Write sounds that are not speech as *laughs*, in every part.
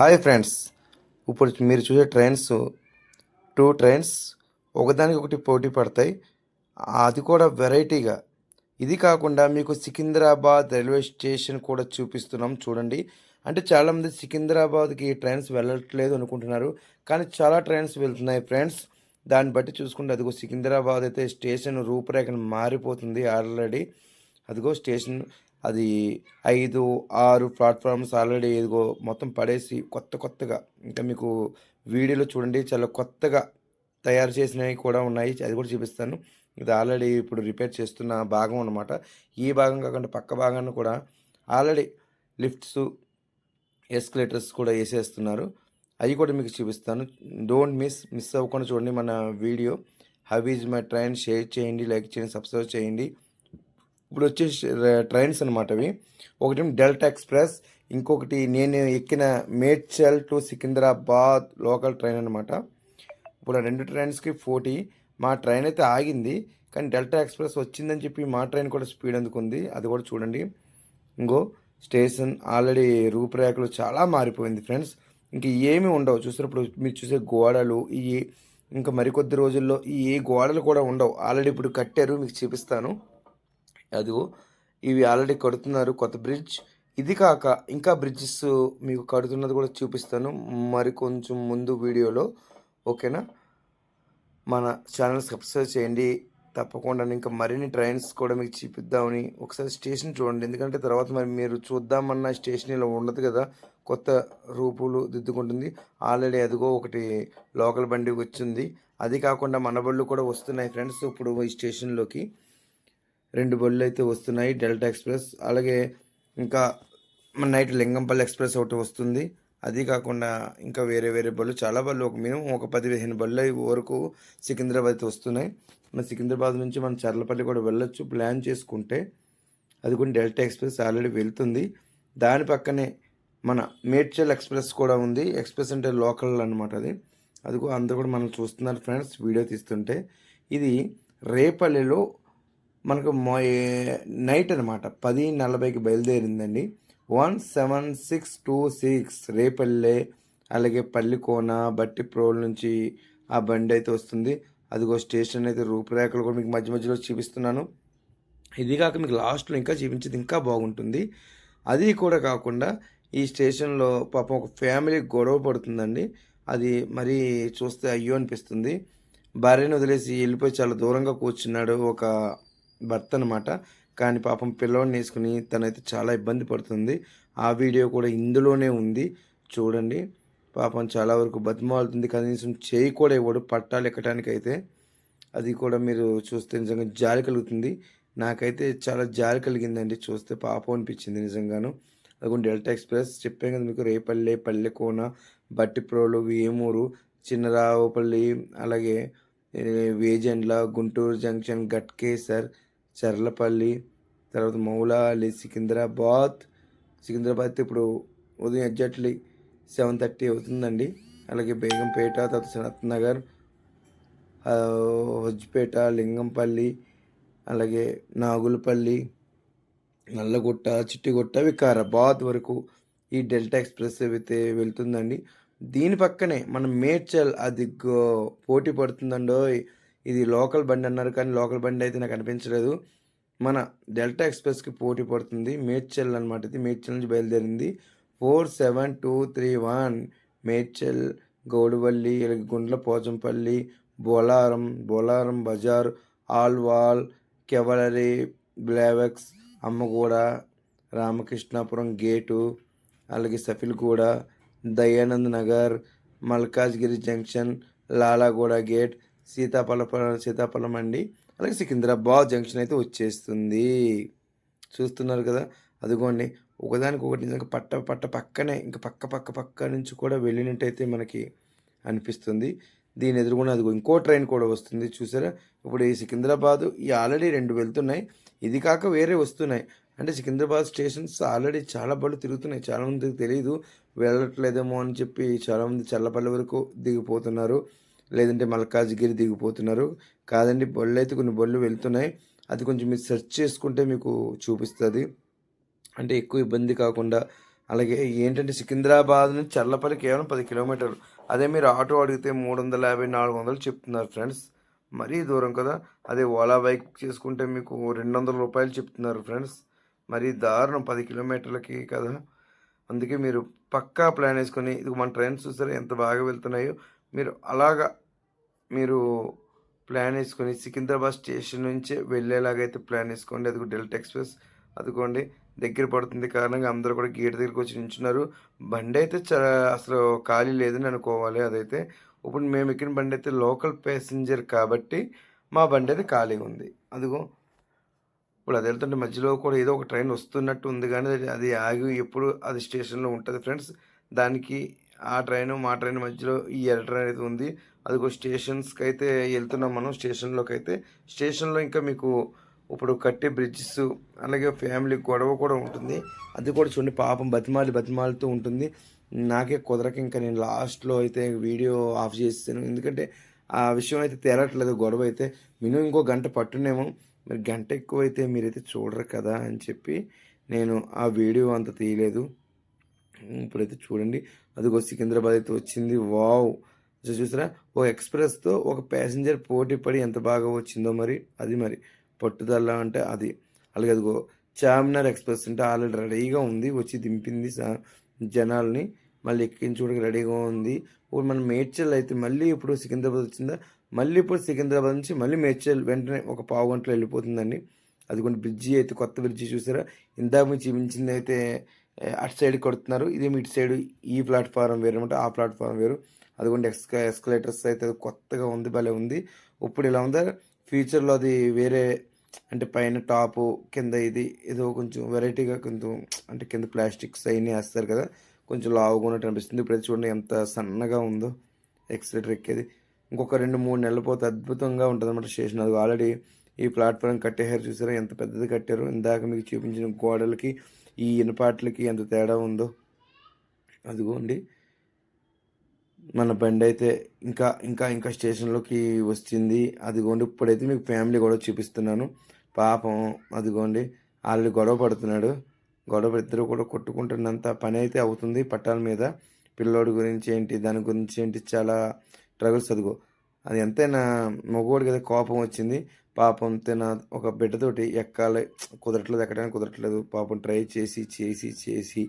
Hi friends. ఇప్పుడు మీరు చూసే ట్రైన్స్ టూ ట్రైన్స్ ఒకదానికి ఒకటి పోటీ పడతాయి. అది కూడా వెరైటీగా. ఇది కాకుండా మీకు సికింద్రాబాద్ రైల్వే స్టేషన్ కూడా చూపిస్తున్నాం చూడండి. అంటే చాలామంది సికింద్రాబాద్కి ట్రైన్స్ వెళ్ళట్లేదు అనుకుంటున్నారు. కానీ చాలా ట్రైన్స్ వెళ్తున్నాయి ఫ్రెండ్స్. దాన్ని బట్టి చూసుకుంటే అదిగో సికింద్రాబాద్ అయితే స్టేషన్ రూపురేఖను మారిపోతుంది ఆల్రెడీ. అదిగో స్టేషన్ అది ఐదు ఆరు ప్లాట్ఫామ్స్ ఆల్రెడీ ఏదిగో మొత్తం పడేసి కొత్త కొత్తగా. ఇంకా మీకు వీడియోలో చూడండి చాలా కొత్తగా తయారు చేసినవి కూడా ఉన్నాయి. అది కూడా చూపిస్తాను. ఇది ఆల్రెడీ ఇప్పుడు రిపేర్ చేస్తున్న భాగం అన్నమాట. ఈ భాగం కాకుండా పక్క భాగాన్ని కూడా ఆల్రెడీ లిఫ్ట్స్ ఎస్కలేటర్స్ కూడా వేసేస్తున్నారు. అవి కూడా మీకు చూపిస్తాను. డోంట్ మిస్ మిస్ అవ్వకుండా చూడండి మన video. How is my train share చేయండి లైక్ చేయండి సబ్స్క్రైబ్ చేయండి. ఇప్పుడు వచ్చేసి ట్రైన్స్ అనమాట అవి. ఒకటి డెల్టా ఎక్స్ప్రెస్ ఇంకొకటి నేను ఎక్కిన Medchal to Secunderabad local train అనమాట ఇప్పుడు ఆ రెండు ట్రైన్స్కి ఫోర్టీ. మా ట్రైన్ అయితే ఆగింది కానీ డెల్టా ఎక్స్ప్రెస్ వచ్చిందని చెప్పి మా ట్రైన్ కూడా స్పీడ్ అందుకుంది అది కూడా చూడండి. ఇంకో స్టేషన్ ఆల్రెడీ రూపురేఖలు చాలా మారిపోయింది ఫ్రెండ్స్. ఇంక ఏమీ ఉండవు. చూసినప్పుడు మీరు చూసే గోడలు ఈ ఇంకా మరికొద్ది రోజుల్లో ఈ గోడలు కూడా ఉండవు. ఆల్రెడీ ఇప్పుడు కట్టారు మీకు చూపిస్తాను. అదిగో ఇవి ఆల్రెడీ కడుతున్నారు కొత్త బ్రిడ్జ్. ఇది కాక ఇంకా బ్రిడ్జెస్ మీకు కడుతున్నది కూడా చూపిస్తాను మరి కొంచెం ముందు వీడియోలో. ఓకేనా? మన ఛానల్ సబ్స్క్రైబ్ చేయండి. తప్పకుండా ఇంకా మరిన్ని ట్రైన్స్ కూడా మీకు చూపిద్దామని ఒకసారి స్టేషన్ చూడండి. ఎందుకంటే తర్వాత మరి మీరు చూద్దామన్న స్టేషన్ ఇలా ఉండదు కదా కొత్త రూపులు దిద్దుకుంటుంది. ఆల్రెడీ అదిగో ఒకటి లోకల్ బండి వచ్చింది అది కాకుండా మన బళ్ళు కూడా వస్తున్నాయి ఫ్రెండ్స్ ఇప్పుడు ఈ స్టేషన్లోకి. రెండు బళ్ళు అయితే వస్తున్నాయి డెల్టా ఎక్స్ప్రెస్. అలాగే ఇంకా మన నైట్ లింగంపల్లి ఎక్స్ప్రెస్ ఒకటి వస్తుంది. అది కాకుండా ఇంకా వేరే వేరే బళ్ళు. చాలా బళ్ళు ఒక మినిమం ఒక పదిహేను బళ్ళు వరకు సికింద్రాబాద్ అయితే వస్తున్నాయి. మన సికింద్రాబాద్ నుంచి మనం చర్లపల్లి కూడా వెళ్ళొచ్చు. ప్లాన్ చేసుకుంటే అది కూడా డెల్టా ఎక్స్ప్రెస్ ఆల్రెడీ వెళ్తుంది. దాని పక్కనే మన మేడ్చల్ ఎక్స్ప్రెస్ కూడా ఉంది. ఎక్స్ప్రెస్ అంటే లోకల్ అనమాట అది. అది కూడా అందరూ కూడా మనం చూస్తున్నారు ఫ్రెండ్స్ వీడియో తీస్తుంటే. ఇది రేపల్లిలో మనకు నైట్ అనమాట పది నలభైకి బయలుదేరిందండి. One seven six two six Repalle అలాగే పల్లికోన బట్టి ప్రోల్ నుంచి ఆ బండి అయితే వస్తుంది. అదిగో స్టేషన్ అయితే రూపురేఖలు కూడా మీకు మధ్య మధ్యలో చూపిస్తున్నాను. ఇది కాక మీకు లాస్ట్లో ఇంకా చూపించేది ఇంకా బాగుంటుంది. అది కూడా కాకుండా ఈ స్టేషన్లో పాపం ఒక ఫ్యామిలీ గొడవ పడుతుందండి. అది మరీ చూస్తే అయ్యో అనిపిస్తుంది. భార్యను వదిలేసి వెళ్ళిపోయి చాలా దూరంగా కూర్చున్నాడు ఒక భర్త అనమాట కానీ పాపం పిల్లవాడిని వేసుకుని తనైతే చాలా ఇబ్బంది పడుతుంది. ఆ వీడియో కూడా ఇందులోనే ఉంది. చూడండి. పాపం చాలా వరకు బతిమాలుతుంది. కనీసం చేయి కూడా ఇవ్వడు. పట్టాలు ఎక్కడానికైతే అది కూడా మీరు చూస్తే నిజంగా జాలి కలుగుతుంది. నాకైతే చాలా జాలి కలిగిందండి. చూస్తే పాపం అనిపించింది నిజంగాను. అదిగోండి డెల్టా ఎక్స్ప్రెస్ చెప్పాను కదా మీకు. రేపల్లె పల్లెకోన బట్టిప్రోలు వేమూరు చిన్నరావుపల్లి అలాగే వేజెండ్ల గుంటూరు జంక్షన్ గట్కేసర్ చర్లపల్లి తర్వాత మౌలాలి సికింద్రాబాద్. సికింద్రాబాద్ ఇప్పుడు ఉదయం ఎగ్జాక్ట్లీ సెవెన్ థర్టీ అవుతుందండి. అలాగే బేగంపేట తర్వాత సనత్ నగర్ హజ్పేట లింగంపల్లి అలాగే నాగులపల్లి నల్లగుట్ట చిట్టిగుట్ట వికారాబాద్ వరకు ఈ డెల్టా ఎక్స్ప్రెస్ అయితే వెళ్తుందండి. దీని పక్కనే మన మేడ్చల్ అది పోటీ పడుతుందండో ఇది లోకల్ బండి అన్నారు కానీ లోకల్ బండి అయితే నాకు అనిపించలేదు. మన డెల్టా ఎక్స్ప్రెస్కి పోటీ పడుతుంది. మేడ్చల్ అనమాట ఇది. మేడ్చల్ నుంచి బయలుదేరింది. Four seven two three one Medchal Gowdavelli అలాగే గుండ్ల పోచంపల్లి బోలారం బోలారం బజార్ ఆల్వాల్ కెవలరీ బ్లావెక్స్ అమ్మగూడ రామకృష్ణాపురం గేటు అలాగే సఫిల్గూడ దయానంద్ నగర్ మల్కాజ్గిరి జంక్షన్ లాలాగూడ గేట్ సీతాఫల సీతాఫలం అండి. అలాగే సికింద్రాబాద్ జంక్షన్ అయితే వచ్చేస్తుంది. చూస్తున్నారు కదా. అదిగోండి. ఒకదానికి ఒకటి నిజంగా పట్ట పట్ట పక్కనే ఇంకా పక్క పక్క పక్క నుంచి కూడా వెళ్ళినట్టయితే మనకి అనిపిస్తుంది. దీని ఎదురుకుండా అదిగో ఇంకో ట్రైన్ కూడా వస్తుంది. చూసారా? ఇప్పుడు ఈ సికింద్రాబాద్ ఈ ఆల్రెడీ రెండు వెళ్తున్నాయి. ఇది కాక వేరే వస్తున్నాయి. అంటే సికింద్రాబాద్ స్టేషన్స్ ఆల్రెడీ చాలా బళ్ళు తిరుగుతున్నాయి. చాలామందికి తెలియదు వెళ్ళట్లేదేమో అని చెప్పి చాలామంది చల్లపల్లి వరకు దిగిపోతున్నారు. లేదంటే మల్కాజ్గిరి దిగిపోతున్నారు. కాదండి బళ్ళు అయితే కొన్ని బళ్ళు వెళ్తున్నాయి. అది కొంచెం మీరు సెర్చ్ చేసుకుంటే మీకు చూపిస్తుంది. అంటే ఎక్కువ ఇబ్బంది కాకుండా అలాగే ఏంటంటే సికింద్రాబాద్ నుంచి చల్లపల్లి కేవలం పది కిలోమీటర్లు. అదే మీరు ఆటో అడిగితే మూడు వందల యాభై నాలుగు వందలు చెప్తున్నారు ఫ్రెండ్స్. మరీ దూరం కదా. అదే ఓలా బైక్ బుక్ చేసుకుంటే మీకు రెండు వందల రూపాయలు చెప్తున్నారు ఫ్రెండ్స్. మరీ దారుణం పది కిలోమీటర్లకి కదా. అందుకే మీరు పక్కా ప్లాన్ వేసుకొని ఇది మన ట్రైన్స్ చూసారా ఎంత బాగా వెళ్తున్నాయో. మీరు అలాగా మీరు ప్లాన్ వేసుకొని సికింద్రాబాద్ స్టేషన్ నుంచే వెళ్ళేలాగైతే ప్లాన్ వేసుకోండి. అది డెల్టా ఎక్స్ప్రెస్. అదిగోండి దగ్గర పడుతుంది కారణంగా అందరూ కూడా గేట్ దగ్గరికి వచ్చి నించున్నారు. బండి అయితే చ అసలు ఖాళీ లేదని అనుకోవాలి అదైతే. ఇప్పుడు మేము ఎక్కిన బండి అయితే లోకల్ ప్యాసింజర్ కాబట్టి మా బండి అయితే ఖాళీ ఉంది. అదిగో ఇప్పుడు అది వెళ్తుంటే మధ్యలో కూడా ఏదో ఒక ట్రైన్ వస్తున్నట్టు ఉంది కానీ అది- అది ఆగి ఎప్పుడు అది స్టేషన్లో ఉంటుంది ఫ్రెండ్స్. దానికి ఆ ట్రైన్ మా ట్రైన్ మధ్యలో ఈ ఎల్ ట్రైన్ అయితే ఉంది. అదిగో స్టేషన్స్కి అయితే వెళ్తున్నాం మనం స్టేషన్లోకి అయితే స్టేషన్లో ఇంకా మీకు ఇప్పుడు కట్టే బ్రిడ్జెస్ అలాగే ఫ్యామిలీ గొడవ కూడా ఉంటుంది. అది కూడా చూడండి పాపం బతిమాలి బతిమాలుతూ ఉంటుంది. నాకే కుదరక ఇంకా నేను లాస్ట్లో అయితే వీడియో ఆఫ్ చేస్తాను ఎందుకంటే ఆ విషయం అయితే తేలట్లేదు గొడవ అయితే. మినిమం ఇంకో గంట పట్టునేమో. మరి గంట ఎక్కువైతే మీరైతే చూడరు కదా అని చెప్పి నేను ఆ వీడియో అంత తీయలేదు. ఇప్పుడైతే చూడండి. అదిగో సికింద్రాబాద్ అయితే వచ్చింది. వావ్! చూ- చూసారా? ఓ ఎక్స్ప్రెస్తో ఒక ప్యాసింజర్ పోటీ పడి ఎంత బాగా వచ్చిందో మరి. అది మరి. పట్టుదల అంటే అది. అలాగే అదిగో చార్మినార్ ఎక్స్ప్రెస్ అంటే ఆల్రెడీ రెడీగా ఉంది. వచ్చి దింపింది జనాల్ని. మళ్ళీ ఎక్కించుకోవడానికి రెడీగా ఉంది. ఇప్పుడు మన మేడ్చల్ అయితే మళ్ళీ ఇప్పుడు సికింద్రాబాద్ వచ్చిందా? మళ్ళీ ఇప్పుడు సికింద్రాబాద్ నుంచి మళ్ళీ మేడ్చల్ వెంటనే ఒక పావు గంటలో వెళ్ళిపోతుందండి. అది కొన్ని బ్రిడ్జి అయితే కొత్త బ్రిడ్జి చూసారా? ఇందాక మీరు మించింది అయితే అటు సైడ్ కొడుతున్నారు. ఇది ఇటు సైడ్ ఈ ప్లాట్ఫారం వేరు అనమాట ఆ ప్లాట్ఫారం వేరు. అదిగోండి ఎక్స్కా ఎస్కలేటర్స్ అయితే కొత్తగా ఉంది భలే ఉంది. ఇప్పుడు ఇలా ఉందా? ఫ్యూచర్లో అది వేరే అంటే పైన టాపు కింద ఇది ఏదో కొంచెం వెరైటీగా కొంచెం అంటే కింద ప్లాస్టిక్స్ అవన్నీ వేస్తారు కదా కొంచెం లావుగా ఉన్నట్టు అనిపిస్తుంది. ఇప్పుడు చూడండి ఎంత సన్నగా ఉందో ఎక్స్లేటర్ ఎక్కేది. ఇంకొక రెండు మూడు నెలలు పోతే అద్భుతంగా ఉంటుంది అనమాట స్టేషన్. అది ఆల్రెడీ ఈ ప్లాట్ఫామ్ కట్టేశారు చూసారా ఎంత పెద్దది కట్టారు. ఇందాక మీకు చూపించిన గోడలకి ఈ ఇనపాట్లకి ఎంత తేడా ఉందో అదిగోండి. మన బండి అయితే ఇంకా ఇంకా ఇంకా స్టేషన్లోకి వచ్చింది అదిగోండి ఇప్పుడైతే మీకు ఫ్యామిలీ కూడా చూపిస్తున్నాను. పాపం అదిగోండి వాళ్ళు గొడవ పడుతున్నాడు. గొడవ ఇద్దరు కూడా కొట్టుకుంటున్నంత పని అయితే అవుతుంది పట్టాల మీద. పిల్లోడి గురించి ఏంటి దాని గురించి ఏంటి చాలా ట్రగుల్స్ అదిగో. అది ఎంతైనా మగవాడికి అయితే కోపం వచ్చింది. పాపం తిన ఒక బిడ్డతోటి ఎక్కాలి. కుదరట్లేదు ఎక్కడానికి కుదరట్లేదు. పాపం ట్రై చేసి చేసి చేసి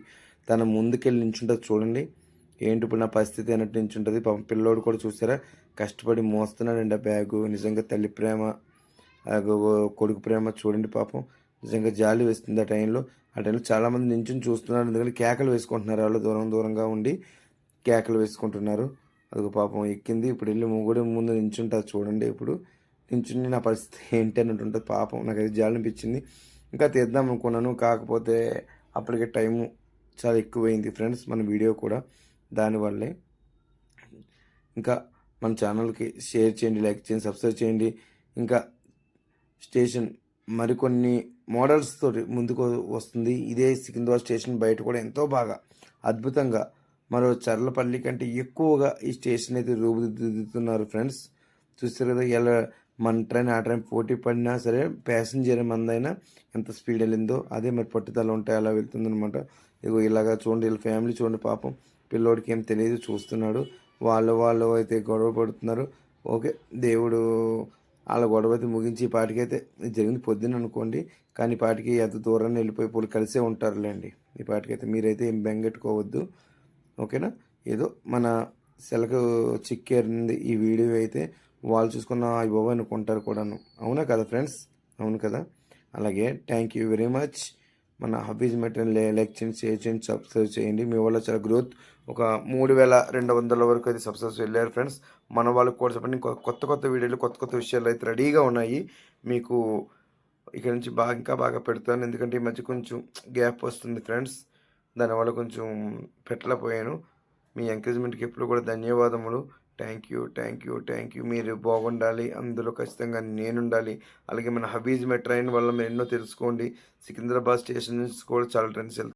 తన ముందుకెళ్ళి నించుంటుంది చూడండి. ఏంటి ఇప్పుడు నా పరిస్థితి అన్నట్టు నించుంటుంది. పాపం పిల్లోడు కూడా చూసారా? కష్టపడి మోస్తున్నాడండి ఆ బ్యాగు. నిజంగా తల్లి ప్రేమ. ఆ కొడుకు ప్రేమ చూడండి పాపం. నిజంగా జాలి వేస్తుంది ఆ టైంలో. ఆ టైంలో చాలామంది నించుని చూస్తున్నారు. ఎందుకంటే కేకలు వేసుకుంటున్నారు వాళ్ళు. దూరం దూరంగా ఉండి కేకలు వేసుకుంటున్నారు. అదిగో పాపం ఎక్కింది. ఇప్పుడు వెళ్ళి మొగుడు ముందు నించుంటుంది చూడండి. ఇప్పుడు నించుని నా పరిస్థితి *laughs* ఏంటి అన్నట్టు ఉంటుంది. పాపం నాకు అది జాలనిపించింది ఇంకా తీద్దాం అనుకున్నాను. కాకపోతే అప్పటికే టైము చాలా ఎక్కువైంది ఫ్రెండ్స్ మన వీడియో కూడా దానివల్లే ఇంకా మన ఛానల్కి షేర్ చేయండి లైక్ చేయండి సబ్స్క్రైబ్ చేయండి. ఇంకా స్టేషన్ మరికొన్ని మోడల్స్తో ముందుకు వస్తుంది. ఇదే సికింద్రాబాద్ స్టేషన్ బయట కూడా ఎంతో బాగా అద్భుతంగా మరో చర్లపల్లి కంటే ఎక్కువగా ఈ స్టేషన్ అయితే రూపుదిద్దుతున్నారు ఫ్రెండ్స్. చూస్తారు కదా ఎలా మన ట్రైన్ ఆ ట్రైన్ పోటీ పడినా సరే ప్యాసింజర్ మందైనా ఎంత స్పీడ్ వెళ్ళిందో అదే మరి పట్టుదల ఉంటాయి అలా వెళ్తుందనమాట ఇగో ఇలాగా చూడండి వీళ్ళ ఫ్యామిలీ చూడండి పాపం. పిల్లోడికి ఏం తెలియదు చూస్తున్నాడు. వాళ్ళు వాళ్ళు అయితే గొడవ పడుతున్నారు. ఓకే దేవుడు వాళ్ళ గొడవ అయితే ముగించి పాటికైతే జరిగింది పొద్దున్న అనుకోండి. కానీ పాటికి ఎంత దూరాన్ని వెళ్ళిపోయి పోయి కలిసే ఉంటారులేండి. ఈ పాటికైతే మీరైతే ఏం బెంగెట్టుకోవద్దు. ఓకేనా? ఏదో మన సెలకు చిక్కేరింది ఈ వీడియో అయితే వాళ్ళు చూసుకున్న అయ్యో అనుకుంటారు కూడాను. అవునా కదా ఫ్రెండ్స్? అవును కదా? అలాగే థ్యాంక్ యూ వెరీ మచ్. మన హబీజ్ మెటీరియల్ లైక్ చేయండి షేర్ చేయండి సబ్స్క్రైబ్ చేయండి. మీ వల్ల చాలా గ్రోత్. ఒక మూడు వేల రెండు వందల వరకు అయితే సబ్స్క్రైబ్ వెళ్ళారు ఫ్రెండ్స్. మన వాళ్ళకి కూడా చెప్పండి. కొత్త కొత్త వీడియోలు కొత్త కొత్త విషయాలు అయితే రెడీగా ఉన్నాయి. మీకు ఇక్కడ నుంచి బాగా ఇంకా బాగా పెడతాను. ఎందుకంటే ఈ మధ్య కొంచెం గ్యాప్ వస్తుంది ఫ్రెండ్స్. దానివల్ల కొంచెం పెట్టలేకపోయాను మీ ఎంకరేజ్మెంట్కి ఎప్పుడు కూడా ధన్యవాదములు. Thank you thank you thank you మీరు బాగుండాలి అందులో ఖచ్చితంగా నేను ఉండాలి అలాగే మన హబీజ్ మెట్రైన్ వల్ల మీరు ఎన్నో తెలుసుకోండి. సికింద్రాబాద్ స్టేషన్ నుంచి కూడా చాలా ట్రైన్స్ వెళ్తాయి